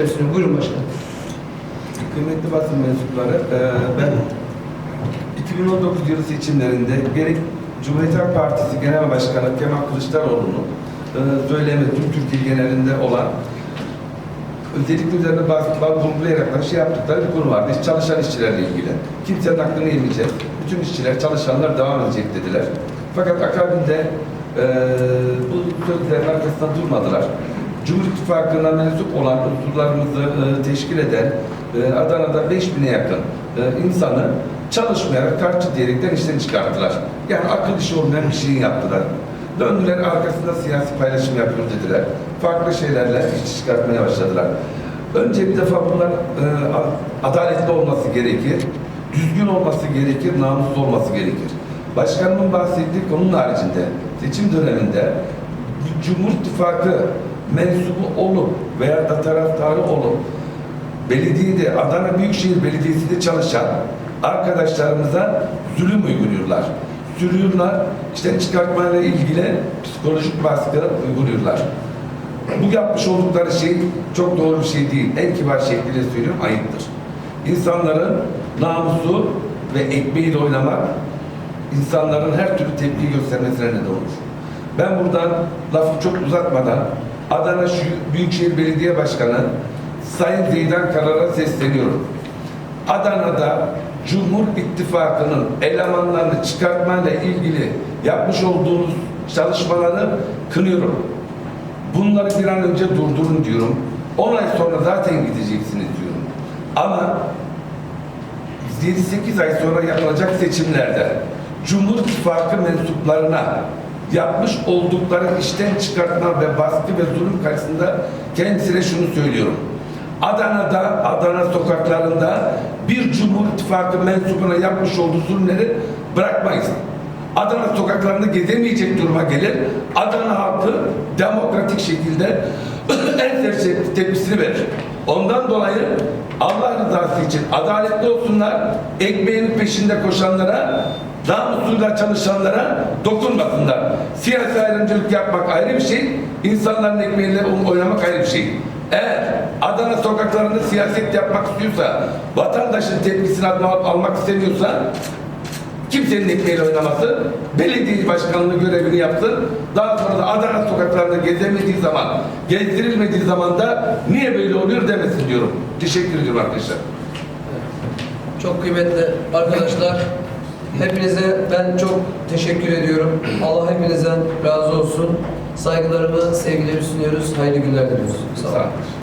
Buyurun başkanım. Kıymetli basın mensupları, eee, ben 2019 yılı seçimlerinde gerek Cumhuriyet Halk Partisi Genel Başkanı Kemal Kılıçdaroğlu'nun eee, söylemi tüm Türkiye genelinde olan özellikle üzerine baskılar vurgulayarak şey yaptıkları bir konu vardı. Çalışan işçilerle ilgili. Kimsenin aklını yemeyeceğiz. Bütün işçiler, çalışanlar devam edecek dediler. Fakat akabinde eee bu sözlerin arkasında durmadılar. Cumhur İttifakı'na mensup olan unsurlarımızı eee, teşkil eden eee, Adana'da 5000'e yakın eee, insanı çalışmayarak karşı diyerekten işten çıkarttılar. Yani akıl işi olmayan bir şeyi yaptılar. Döndüler arkasında siyasi paylaşım yapıyor dediler. Farklı şeylerle iş çıkartmaya başladılar. Önce bir defa bunlar e, adaletli olması gerekir. Düzgün olması gerekir, namuslu olması gerekir. Başkanımın bahsettiği konunun haricinde seçim döneminde Cumhur İttifakı mensubu olup veya da taraftarı olup belediyede, Adana Büyükşehir Belediyesi'nde çalışan arkadaşlarımıza zulüm uyguluyorlar. Sürüyorlar, işten çıkartmayla ilgili psikolojik baskı uyguluyorlar. Bu yapmış oldukları şey çok doğru bir şey değil. En kibar şekliyle söylüyorum, ayıptır. İnsanların namusu ve ekmeğiyle oynamak insanların her türlü tepki göstermesine neden olur. Ben buradan lafı çok uzatmadan Adana Büyükşehir Belediye Başkanı Sayın Zeydan Karar'a sesleniyorum. Adana'da Cumhur İttifakı'nın elemanlarını çıkartmayla ilgili yapmış olduğunuz çalışmaları kınıyorum. Bunları bir an önce durdurun diyorum. 10 ay sonra zaten gideceksiniz diyorum. Ama 7-8 ay sonra yapılacak seçimlerde Cumhur İttifakı mensuplarına yapmış oldukları işten çıkartma ve baskı ve zulüm karşısında kendisine şunu söylüyorum. Adana'da, Adana sokaklarında bir Cumhur İttifakı mensubuna yapmış olduğu zulümleri bırakmayız. Adana sokaklarında gezemeyecek duruma gelir. Adana halkı demokratik şekilde en sert tepkisini verir. Ondan dolayı Allah rızası için adaletli olsunlar, ekmeğinin peşinde koşanlara, namusuyla çalışanlara dokunmasınlar. Siyasi ayrımcılık yapmak ayrı bir şey, insanların ekmeğiyle oynamak ayrı bir şey. Eğer Adana sokaklarında siyaset yapmak istiyorsa, vatandaşın tepkisini alma- almak istemiyorsa, kimsenin ekmeğiyle oynaması, belediye başkanlığı görevini yapsın. Daha sonra da Adana sokaklarında gezemediği zaman, gezdirilmediği zaman da niye böyle oluyor demesin diyorum. Teşekkür ediyorum arkadaşlar. Çok kıymetli arkadaşlar. Hepinize ben çok teşekkür ediyorum. Allah hepinizden razı olsun. Saygılarımı, sevgilerimi sunuyoruz. Hayırlı günler diliyoruz. Sağ olun.